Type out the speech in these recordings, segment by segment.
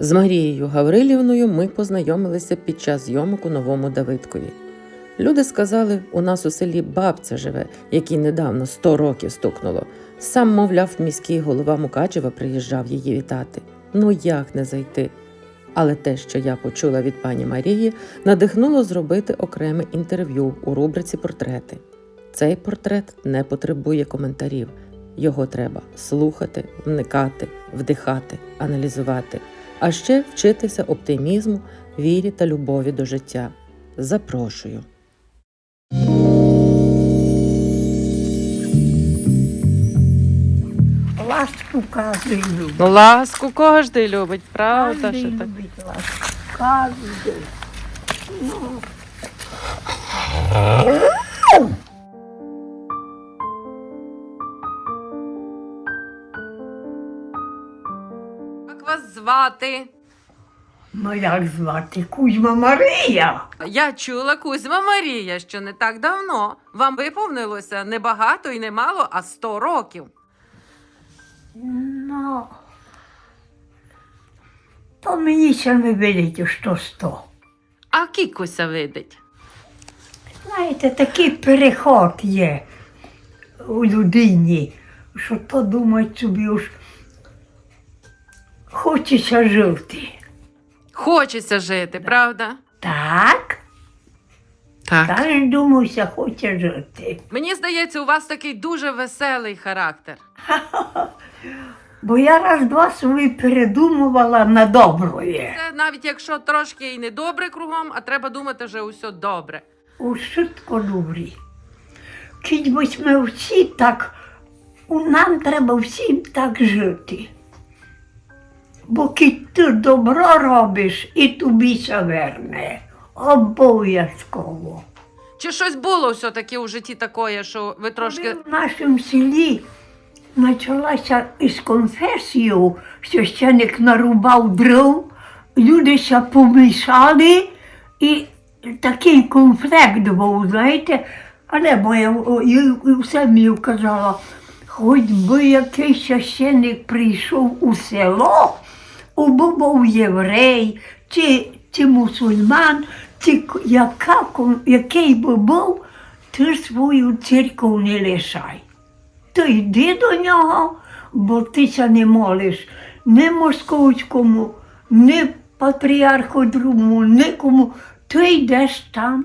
З Марією Гаврилівною ми познайомилися під час зйомок у новому Давидкові. Люди сказали, у нас у селі бабця живе, якій недавно 100 років стукнуло. Сам, мовляв, міський голова Мукачева приїжджав її вітати. Ну як не зайти? Але те, що я почула від пані Марії, надихнуло зробити окреме інтерв'ю у рубриці Портрети. Цей портрет не потребує коментарів. Його треба слухати, вникати, вдихати, аналізувати, а ще вчитися оптимізму, вірі та любові до життя. Запрошую. Ласку кожен любить. Ласку кожен любить, правда? Кожен Що так? любить ласку. Кожен. Ну, звати? ну як звати? Кузьма Марія. Я чула Кузьма Марія, що не так давно. Вам виповнилося не багато і не мало, а 100 років. Ну, то мені ще не видить, що сто. А кікуся видить. Знаєте, такий переход є у людині, що то думають собі уж хочеться жити. Хочеться жити, правда? Так, так думаюся, хоче жити. Мені здається, у вас такий дуже веселий характер. Бо я раз-два собі передумувала на доброє. Це навіть якщо трошки і не добре кругом, а треба думати, що усе добре. У швидко добрі. Кідь ми всі так, у нам треба всім так жити. Бо кіть ти добро робиш і тобі се верне. Обов'язково. Чи щось було все-таки у житті такое, що ви трошки. В нашому селі почалася із конфесією, священик нарубав дров, люди ще помішали і такий конфлікт був, знаєте, але моя о, і- і все мені казала, хоч би якийсь священик прийшов у село, або був єврей, чи, чи мусульман, чи яка, який би був, ти свою церкву не лишай. То йди до нього, бо ти ся не молиш ні московському, ні патріарху другому, нікому. Ти йдеш там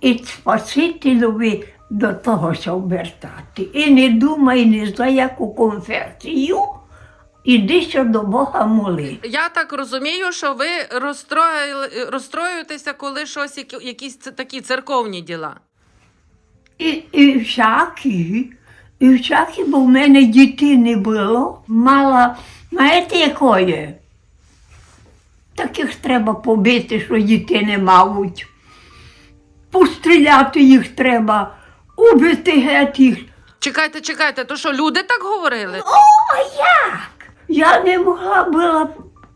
і Спасителеві до того ся обертати. І не думай ні за яку конфесію, ідися до Бога моли. Я так розумію, що ви розстроїли- розстроюєтеся, коли щось, якісь такі церковні діла. І, і всякі, і всякі, бо в мене дітей не було. Мала, знаєте, якої? Таких треба побити, що дітей не мають. Постріляти їх треба, убити геть їх. Чекайте, чекайте, то що люди так говорили? О, як? Я не могла була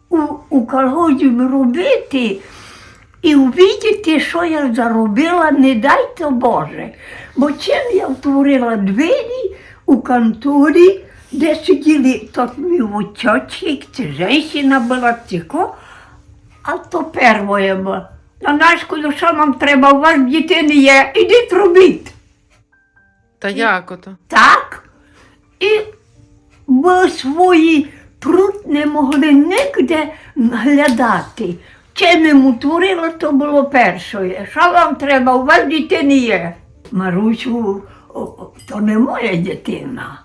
у, у колгоді робити і увидіти, що я заробила, не дай то Боже. Бо чим я втворила двері у конторі, де сиділи тут мій отчочник, це жінка була ціко, а то перше була. На нашку, що нам треба, у вас дітей не є, ідіть робіть. Та як ото? Так. І ви свої труд не могли нігде глядати. Чим йому творила, то було перше. Що вам треба? У вас дитини є. Марусю, то не моя дитина.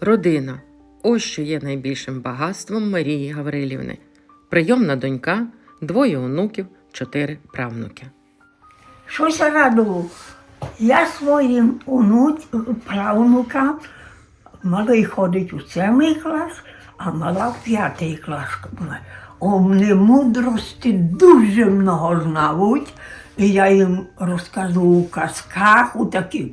Родина. Ось що є найбільшим багатством Марії Гаврилівни. Прийомна донька, двоє онуків, чотири правнуки. Щось радував. Я своїм правнукам, малий ходить у сьомий клас, а мала в п'ятий клас. Вони мудрості дуже много знають, і я їм розказував у казках, у таких.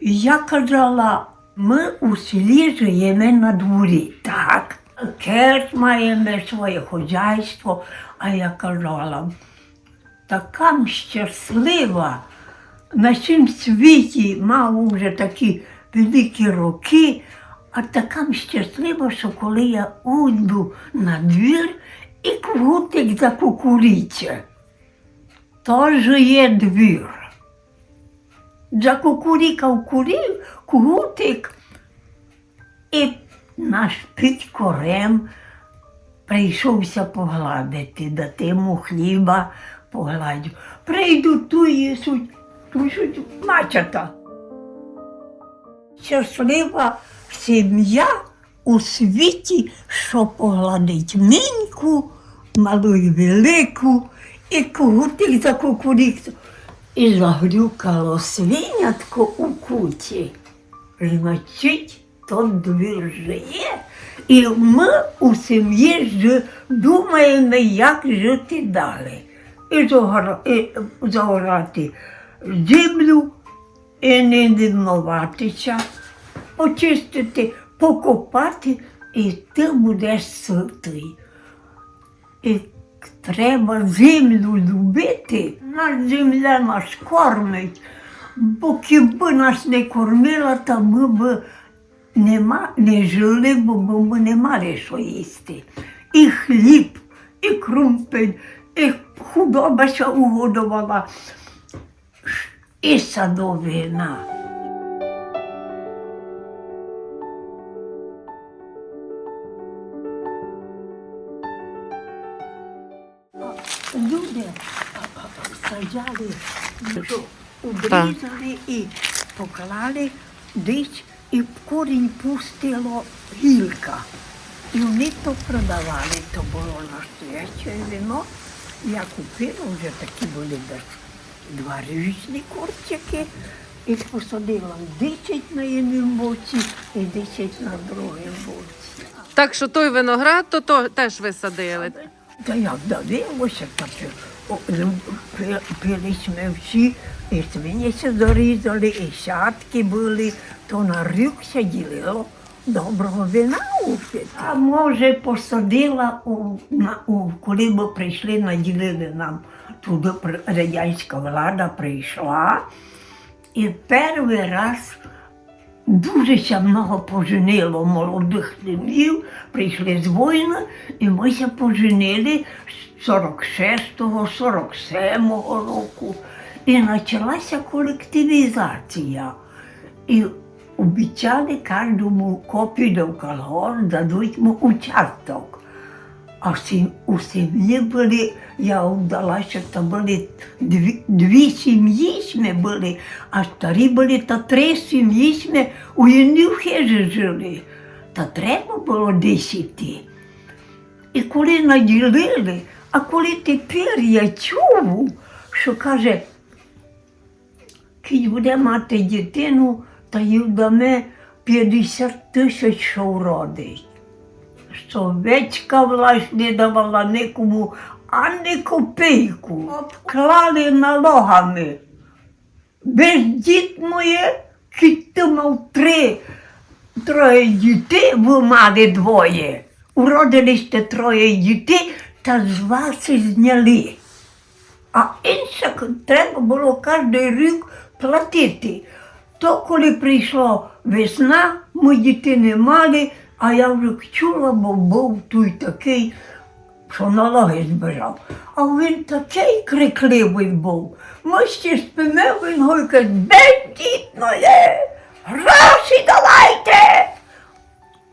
Я казала, ми у селі живемо на дворі, так. Керч маємо своє хазяйство, а я казала, така щаслива на цім світі мав вже такі великі роки, А така щаслива, що коли я уйду на двір і квутик закукуріться. Тож є двір. Закукурікав курів, кутик, і наш Петько Рем прийшовся погладити, дати йому хліба погладю. Прийдуть ту їсуть, тушуть мачата. Щаслива сім'я у світі, що погладить міньку, малу і велику, і кутик за кукурік. І загрюкало свинятко у куті. Значить, то двір жиє. І ми у сім'ї ж думаємо, як жити далі. І загорати землю, і не дивнуватися, почистити, покопати, і ти будеш ситий. І треба землю любити. Нас земля нас кормить. Бо якби нас не кормила, то ми б нема, не жили, бо ми не мали що їсти. І хліб, і крумпель, і худоба що угодувала, і садовина. Люди саджали, обрізали і поклали десь, і в корінь пустило гілка. І вони то продавали, то було настояще вино. Я купила, вже такі були десь два річні корчики. І посадила 10 на одному боці і 10 на другому боці. Так що той виноград, то, то теж ви садили. Та як дивилося, так ну, пили ми всі, і свиніся зарізали, і сятки були, то на рік ділило доброго вина упити. А може посадила, у, на, у, коли ми прийшли, наділили нам, туди радянська влада прийшла, і перший раз Дуже много поженило молодих синів, прийшли з воїна, і ми ся поженили з 46-го, 47-го року. І почалася колективізація. І обіцяли кожному копію в колгосп, дадуть йому участок. А в у сім'ї були, я вдалася, то були дві, дві сім'ї ми були, а старі були та три сім'ї ми у одній хижі жили. Та треба було десяти. І коли наділили, а коли тепер я чув, що каже, кінь буде мати дитину, та їй дамо 50 тисяч, що вродить. Совєтська власть не давала нікому ані копійку. Обклали налогами. Бездіт моє, мав три, троє дітей, ви мали двоє. Уродилися троє дітей, та з вас зняли. А інше треба було кожен рік платити. То коли прийшла весна, ми дітей не мали, а я вже чула, бо був той такий, що налоги збирав. А він такий крикливий був. Ми ще спимо, він гойкає, бездітноє, гроші давайте.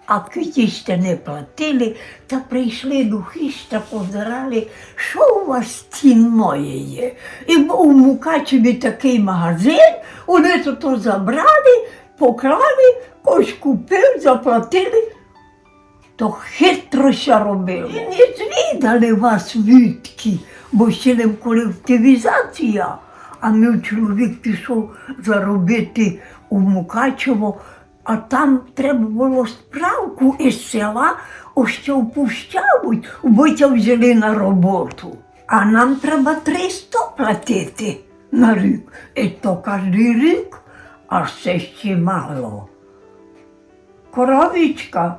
А китісти не платили, та прийшли духи та позирали, що у вас цінної є. І був у Мукачеві такий магазин, вони то, то забрали, поклали, ось купив, заплатили. То хитрося робили. Не звідали вас відки, бо ще не колективізація. А мій чоловік пішов заробити у Мукачево, а там треба було справку із села, о що впущають, бо взяли на роботу. А нам треба 300 платити на рік. І то кожен рік, а це ще мало. Коровічка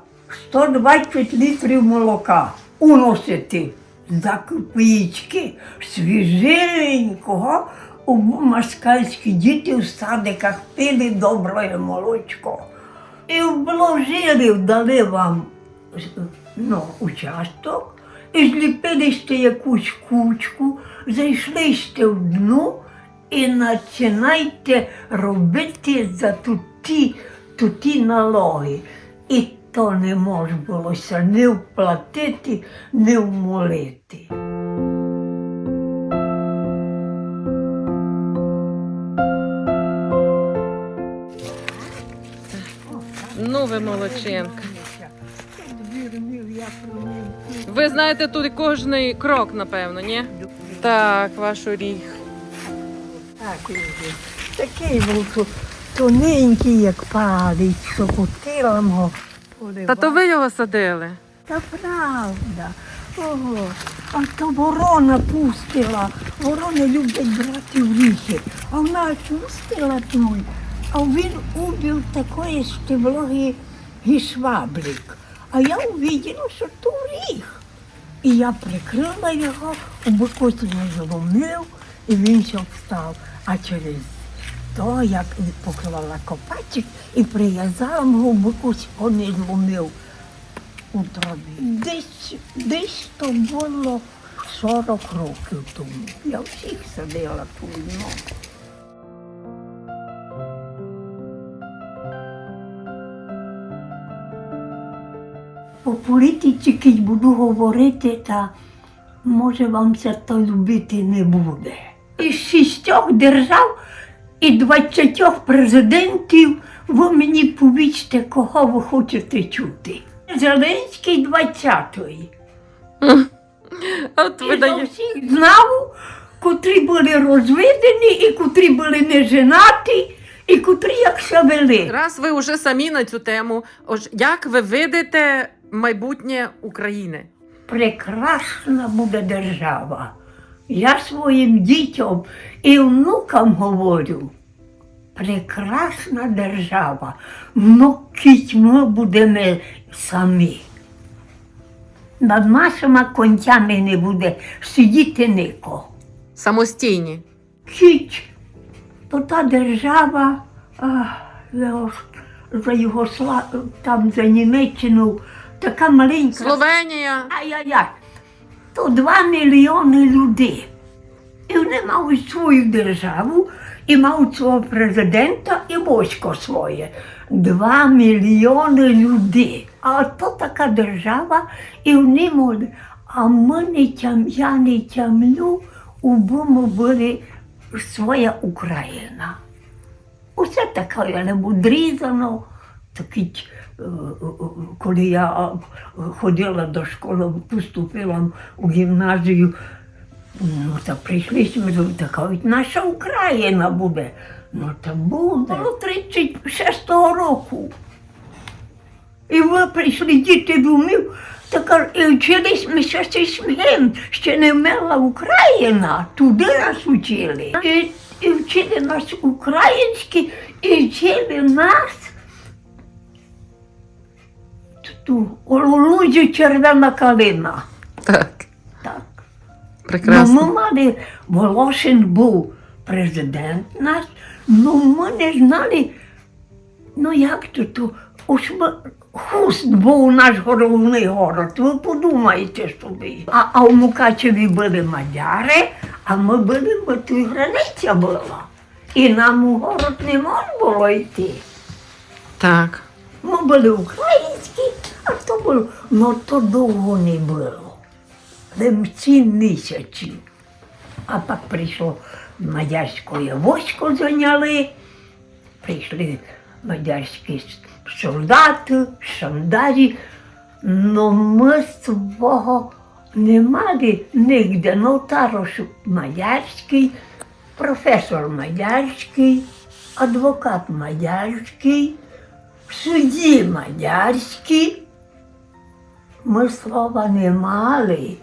120 літрів молока уносити за копійки свіженького. У москальські діти в садиках пили добре молочко. і вложили, дали вам ну, участок, і зліпили сте якусь кучку, зайшли сте в дно і починайте робити за туті, туті налоги. І то не можна булося не вплатити, не вмолити. Ну ви молодчинка. Ви знаєте тут кожний крок, напевно, ні? Так, ваш оріх. Так. Такий був то- тоненький, як палець, що потилам його. Та то ви його садили. Та правда. Ого. А то ворона пустила. Ворони люблять брати оріхи. А вона пустила той. А він убив такої стеблоги гішваблик. А я увиділа, що то оріх. І я прикрила його, у не зломив, і він ще встав. А через то, як поклала копачик і прив'язала боку, він зломив у траві. Десь, десь то було 40 років тому. Я всіх садила ту ну. По політиці кить буду говорити, та може вам це то любити не буде. Із шістьох держав і двадцятьох президентів ви мені повічте, кого ви хочете чути. Зеленський 20-ї. От ви І за всіх знав, котрі були розведені, і котрі були не женаті, і котрі як вели. Раз ви вже самі на цю тему, ож як ви видите майбутнє України? Прекрасна буде держава. Я своїм дітям і внукам говорю. Прекрасна держава. Ну, кітьми будемо самі. Над нашими концями не буде сидіти нікого. Самостійні. Кіть, то та держава а, за, Югосла... там за Німеччину, така маленька. Словенія. Ай-яй-яй, то два мільйони людей. І вони мають свою державу, і мають свого президента, і військо своє. Два мільйони людей. А то така держава, і вони можуть, а ми не тям, я не тямлю, убому були своя Україна. Усе таке не будрізано, такі, е, коли я е, ходила до школи, поступила у гімназію, ну та прийшли ми до така, наша Україна буде. Ну та буде. Ну, 36-го року. І ви прийшли діти думів, така і вчились ми ще смієм, ще не вмерла Україна, туди нас учили. І, і вчили нас українські, і вчили нас ту у лузі червона калина. Так, Так. прекрасно. Ну, ми мали, Волошин був президент наш, ну ми не знали, ну як то то, ось ми, Хуст був наш головний город, ви подумайте собі. А, а в Мукачеві були мадяри, а ми були, бо тут границя була. І нам у город не можна було йти. Так. Ми були українські, а то було, ну то довго не було. Лим сім місяців. А так прийшло мадярське військо зайняли, прийшли мадярські солдати, шандарі. Ну ми свого не мали нігде. Ну, тарош мадярський, професор мадярський, адвокат мадярський, судді мадярські. Ми слова не мали,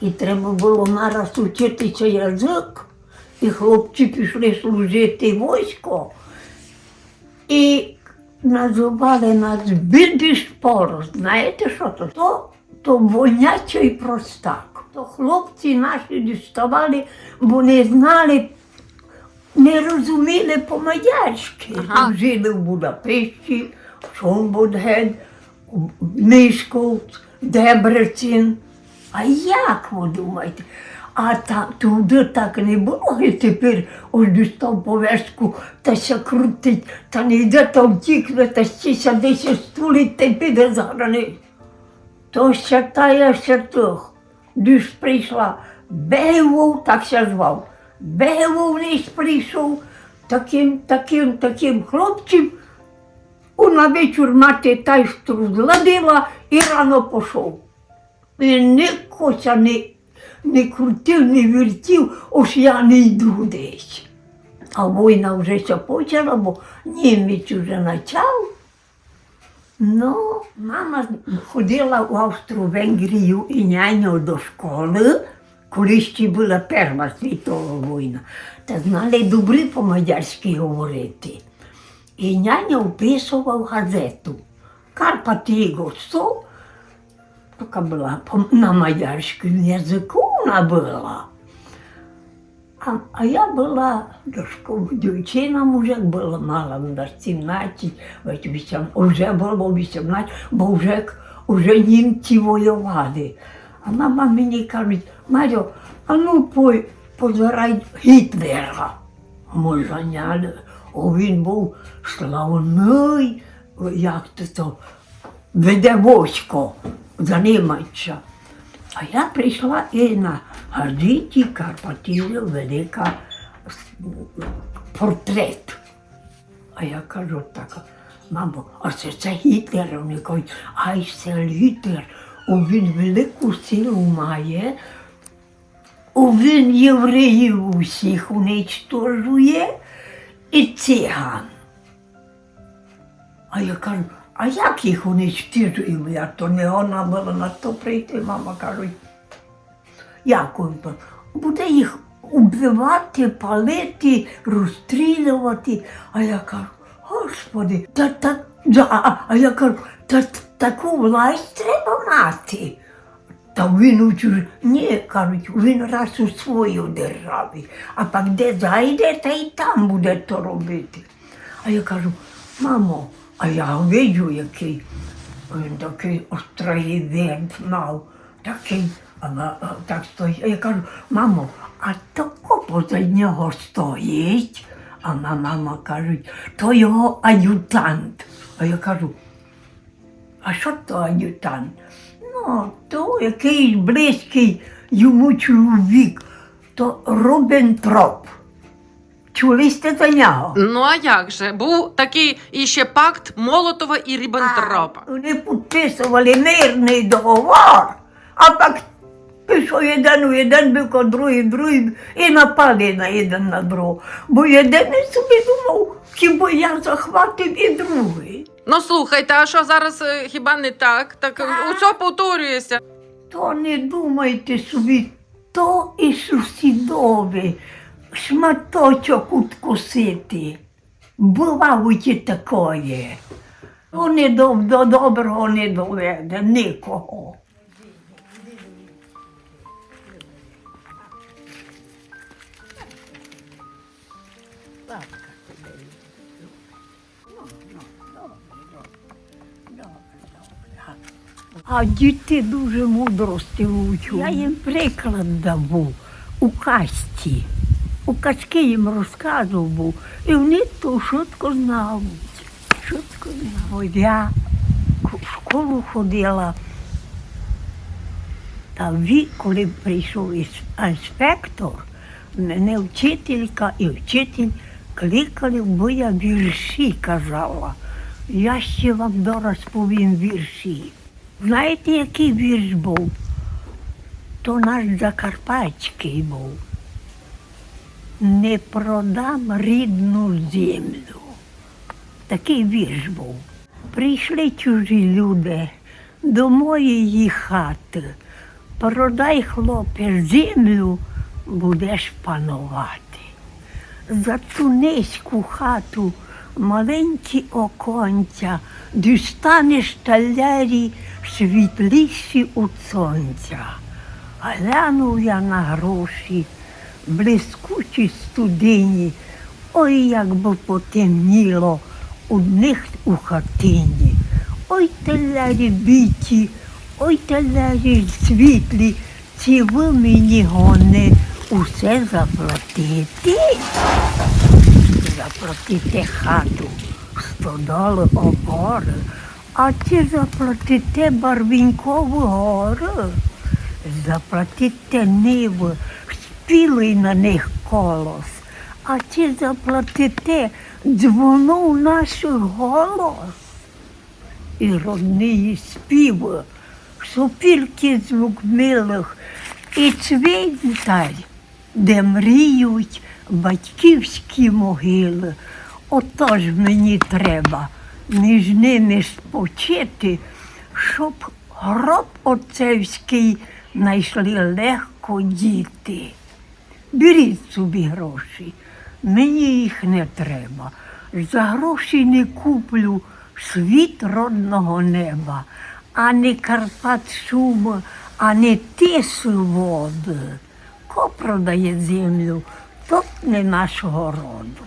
і треба було нараз учитися язик. І хлопці пішли служити військо. І називали нас бідишпор. Знаєте, що то? То, то вонячий простак. То хлопці наші діставали, бо не знали, не розуміли по-мадярськи. Ага. Жили в Будапешті, Шомбудген, Мишков, Дебрецин. А як ви думаєте? А та, туди так не було, і тепер ось дістав пов'язку, та ся крутить, та не йде, та втікне, та стіся десь стулить, та піде за границю. То ще та я ще тих. Десь прийшла. Бегов, так ся звав. Бегов десь прийшов таким, таким, таким хлопцем. У на вечір мати тайстру зладила і рано пішов. Він ні кося не, не крутив, не вертів, ось я не йду десь. А війна вже ся почала, бо німець вже почав. Ну, мама ходила в Австро-Венгрію і няню до школи, коли ще була Перша світова війна. Та знали добре по-мадярськи говорити. І няня вписував газету. Карпати його сто, така була на мадярському язику вона була. А, а я була до школи дівчина, вже була мала на 17, 8, вже було 18, бо вже, вже німці воювали. А мама мені каже, Марю, а ну пой, позирай Гітлера. Ми заняли, о, він був славний, як то то, веде військо за Німечча. А я прийшла і на газеті Карпатів велика портрет. А я кажу так, мамо, а це це Гітлер. Вони кажуть, ай це Гітлер. Він велику силу має. Він євреїв усіх уничтожує і циган. А я кажу, а як їх уничтожуємо? Я то не вона була на то прийти, мама каже, як він буде їх убивати, палити, розстрілювати. А я кажу, господи, та, та, да, а, я кажу, та, таку власть треба мати. Та він у. Ні, кажуть, він раз у своїй державі, а пак де зайде, та й там буде то робити. А я кажу, мамо, а я видю, який він такий остроєвент мав, такий, а, а, так стоїть. Я кажу, мамо, а то кого за нього стоїть? А ма- мама кажуть, то його ад'ютант. А я кажу, а що то ад'ютант? Ну, то якийсь близький йому чоловік, то Рубентроп. Чули сте за нього? Ну а як же? Був такий іще пакт Молотова і Ріббентропа. А, Вони підписували мирний договор, а так пішов один у один бік, а другий другий і напали на один на другого. Бо один собі думав, хіба я захватив і другий. Ну слухайте, а що зараз е, хіба не так? Так усе повторюється. То не думайте собі, то і сусідові шматочок откусити. Бувають і такої. Вони до, до доброго не доведе нікого. А діти дуже мудрості учу. Я їм приклад давав у казці. У казки їм розказував, був. і вони то швидко знають. Швидко знають. Я в школу ходила. Та ві, коли прийшов інспектор, мене вчителька і вчитель кликали, бо я вірші казала. Я ще вам дораз повім вірші. Знаєте, який вірш був? То наш Закарпатський був. Не продам рідну землю. Такий вірш був. Прийшли чужі люди до моєї хати. Продай, хлопець, землю, будеш панувати. За ту низьку хату маленькі оконця, дістанеш талярі світліші у сонця. Глянув я на гроші, блискучі студині, ой, як би потемніло одних у хатині. Ой телері біті, ой телері світлі, ці ви мені гони усе заплатити. Заплатити хату, стодоли обори, а чи заплатите барвінькову гору, заплатите ниви, спілий на них колос, а чи заплатите дзвону наш голос і родні співи, супірки звук милих і цвинтар, де мріють батьківські могили. Отож мені треба між ними спочити, щоб гроб отцевський знайшли легко діти. Беріть собі гроші, мені їх не треба. За гроші не куплю світ родного неба, а не Карпат шума, а не тису води. Ко продає землю, тот не нашого роду.